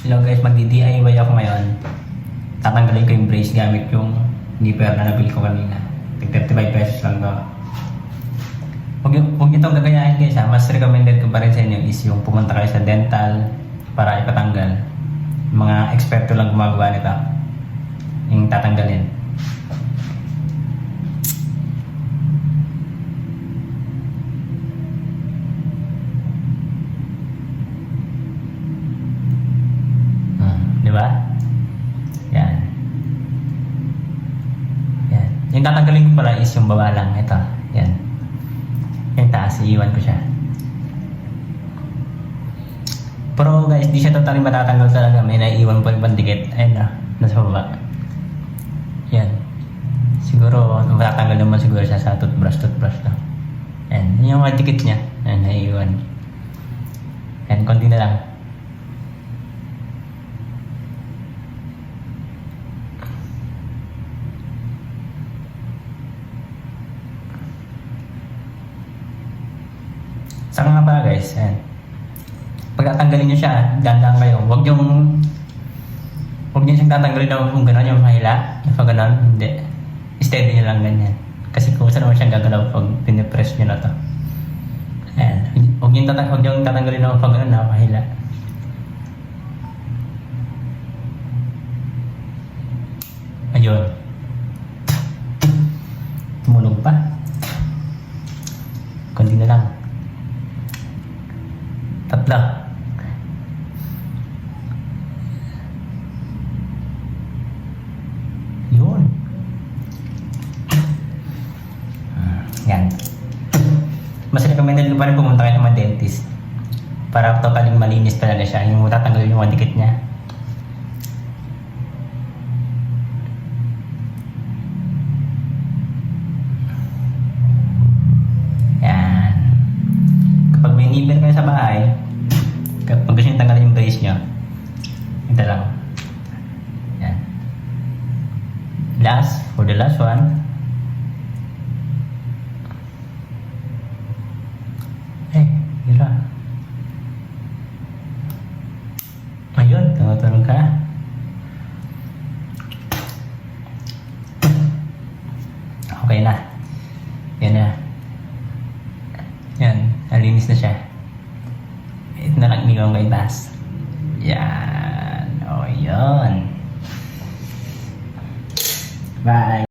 Hello guys, magdi-DIY ako ngayon. Tatanggalin ko yung brace gamit yung nipper na nabili ko kanina. Tig 35 pesos lang to. Huwag, huwag nyo itong gagayahin guys ha. Mas recommended ko pa rin sa inyo is yung pumunta kayo sa dental para ipatanggal. Mga eksperto lang gumagawa nito. Yung tatanggalin. Hmm, di ba? Yan. Yan. Yung tatanggalin ko pala is yung baba lang. Ito. Yan. Yung taas, iiwan ko siya. Pero guys, di siya totally matatanggal talaga. May naiiwan pa ibang dikit. Ayun na. Nasa baba. Yan. Siguro, matatanggal naman siguro siya sa toothbrush, toothbrush lang. Yan. Yun yung mga dikit niya. Yan, naiiwan. Yan, konti na lang. Saka nga pala guys, ayan. Pag tatanggalin nyo siya, dandang kayo. Huwag yung... Huwag nyo siyang tatanggalin na kung gano'n yung mahila. Yung pag gano'n, hindi. Steady nyo lang ganyan. Kasi kung saan naman siyang gagalaw pag pinipress nyo na to. Ayan. Huwag nyo, tatang huwag nyo tatanggalin na pag gano'n na mahila. Ayun. Tumulog pa. Kundi na lang. Tatlo. Yun. Hmm, Yan. Mas recommended ko pa rin pumunta kayo ng mga dentist. Para totaling malinis talaga siya. Yung tatanggalin yung mga dikit niya. Yan. Kapag may nipper kayo gusto nyo tanggalin yung brace nyo, ito lang. Yan. Last, for the last one. Eh, hira. Ayun, tumutulong ka. Okay na. Yan na. Yan, nalinis na siya. Inigaw kay taas. Yan. O, yun. Bye.